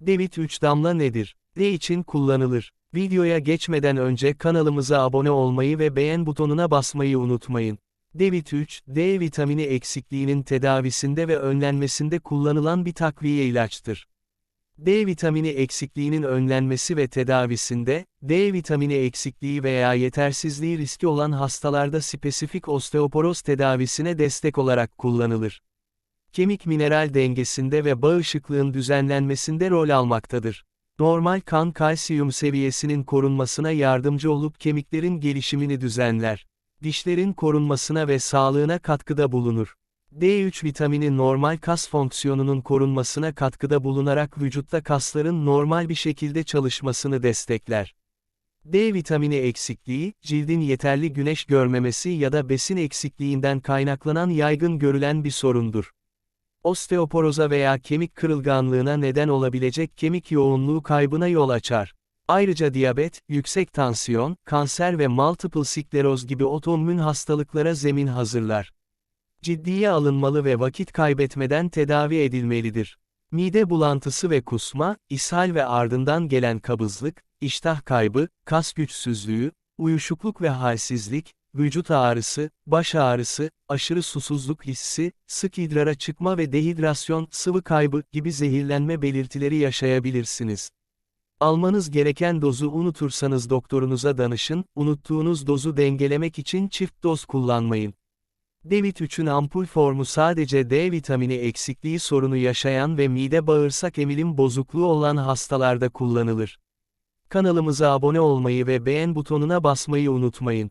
D-Vit 3 damla nedir? Ne için kullanılır? Videoya geçmeden önce kanalımıza abone olmayı ve beğen butonuna basmayı unutmayın. D-Vit 3, D vitamini eksikliğinin tedavisinde ve önlenmesinde kullanılan bir takviye ilaçtır. D vitamini eksikliğinin önlenmesi ve tedavisinde, D vitamini eksikliği veya yetersizliği riski olan hastalarda spesifik osteoporoz tedavisine destek olarak kullanılır. Kemik mineral dengesinde ve bağışıklığın düzenlenmesinde rol almaktadır. Normal kan kalsiyum seviyesinin korunmasına yardımcı olup kemiklerin gelişimini düzenler. Dişlerin korunmasına ve sağlığına katkıda bulunur. D3 vitamini normal kas fonksiyonunun korunmasına katkıda bulunarak vücutta kasların normal bir şekilde çalışmasını destekler. D vitamini eksikliği, cildin yeterli güneş görmemesi ya da besin eksikliğinden kaynaklanan yaygın görülen bir sorundur. Osteoporoza veya kemik kırılganlığına neden olabilecek kemik yoğunluğu kaybına yol açar. Ayrıca diyabet, yüksek tansiyon, kanser ve multiple skleroz gibi otoimmün hastalıklara zemin hazırlar. Ciddiye alınmalı ve vakit kaybetmeden tedavi edilmelidir. Mide bulantısı ve kusma, ishal ve ardından gelen kabızlık, iştah kaybı, kas güçsüzlüğü, uyuşukluk ve halsizlik, vücut ağrısı, baş ağrısı, aşırı susuzluk hissi, sık idrara çıkma ve dehidrasyon, sıvı kaybı gibi zehirlenme belirtileri yaşayabilirsiniz. Almanız gereken dozu unutursanız doktorunuza danışın, unuttuğunuz dozu dengelemek için çift doz kullanmayın. D-Vit 3'ün ampul formu sadece D vitamini eksikliği sorunu yaşayan ve mide bağırsak emilim bozukluğu olan hastalarda kullanılır. Kanalımıza abone olmayı ve beğen butonuna basmayı unutmayın.